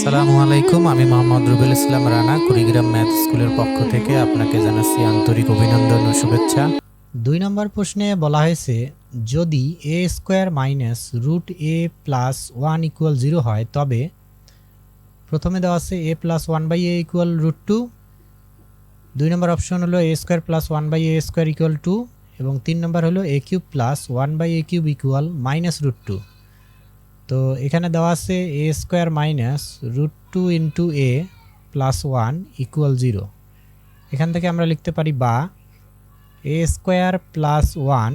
আসসালামু আলাইকুম, আমি মোহাম্মদ রুবেল ইসলাম রানা, কুড়িগ্রাম ম্যাথ স্কুলের পক্ষ থেকে আপনাকে জানাচ্ছি আন্তরিক অভিনন্দন ও শুভেচ্ছা। দুই নম্বর প্রশ্নে বলা হয়েছে, যদি A square minus root A plus one equal zero হয়, তবে প্রথমে দেওয়া আছে A plus one by A equal root two দুই নম্বর অপশন হলো A square plus one by A square equal two এবং তিন নম্বর হলো A cube plus one by A cube equal minus root two তো এখানে দেওয়া আছে A square minus root two into A plus one equal zero এখান থেকে আমরা লিখতে পারি বা এ স্কোয়ার প্লাস ওয়ান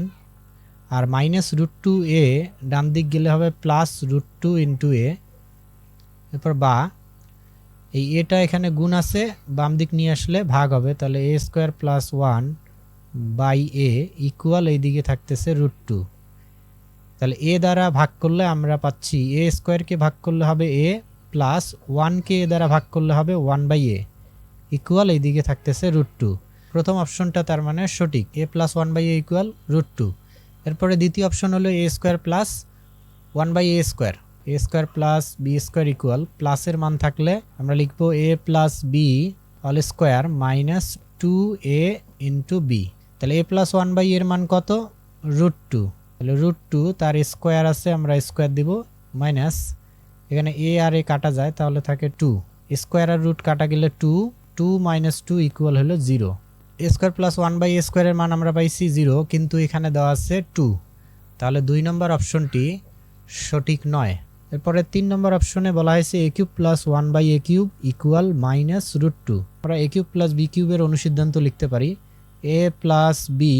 আর মাইনাস রুট টু এ ডান দিক গেলে হবে plus root two into A এরপর বা, এই এটা এখানে গুণ আছে, বাম দিক নিয়ে আসলে ভাগ হবে। তাহলে A square plus one by A equal এই দিকে থাকতেছে রুট টু তাহলে এ দ্বারা ভাগ করলে আমরা পাচ্ছি, এ স্কোয়ারকে ভাগ করলে হবে এ প্লাস ওয়ানকে এ দ্বারা ভাগ করলে হবে ওয়ান বাই এ ইকুয়াল এইদিকে থাকতেছে রুট টু প্রথম অপশনটা তার মানে সঠিক, A plus one by A equal root two এরপরে দ্বিতীয় অপশন হলো A square plus one by A square A square plus B square equal প্লাসের মান থাকলে আমরা লিখব A plus B all square minus two A into B তাহলে এ plus one by এর মান কত? রুট টু তাহলে রুট টু তার স্কোয়ার আছে, আমরা স্কোয়ার দিব মাইনাস এখানে এ আর এ কাটা যায়, তাহলে থাকে টু স্কোয়ার আর রুট কাটা গেলে two two minus two equal হলো zero A square plus one by A স্কোয়ারের মান আমরা পাইছি জিরো কিন্তু এখানে দেওয়া আছে টু তাহলে দুই নম্বর অপশনটি সঠিক নয়। এরপরে তিন নম্বর অপশনে বলা হয়েছে A cube plus one by A cube equal minus root two আমরা এ কিউব প্লাস বি কিউবের অনুসিদ্ধান্ত লিখতে পারি। A plus B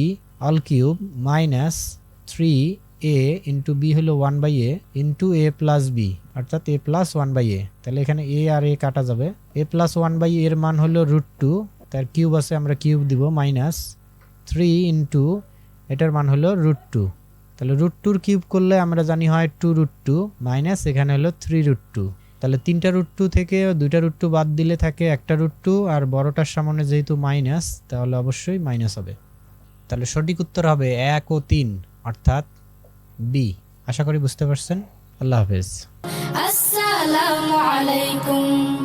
all cube minus three A into B হলো one by A into A plus B অর্থাৎ A plus one by A তাহলে এখানে এ আর এ কাটা যাবে। এ প্লাস ওয়ান বাই এর মান হলো রুট টু তার কিউব আছে, আমরা কিউব দিব মাইনাস থ্রি ইন্টু এটার মান হলো রুট টু তাহলে রুট টুর কিউব করলে আমরা জানি হয় টু রুট টু মাইনাস এখানে হলো থ্রি রুট টু তাহলে তিনটা রুট টু থেকে দুইটা রুট টু বাদ দিলে থাকে একটা রুট টু আর বড়টার সামনে যেহেতু মাইনাস তাহলে অবশ্যই মাইনাস হবে। তাহলে সঠিক উত্তর হবে এক ও তিন। অর্থাৎ বি আশা করি বুঝতে পারছেন। আল্লাহ হাফেজ। আসসালামু আলাইকুম।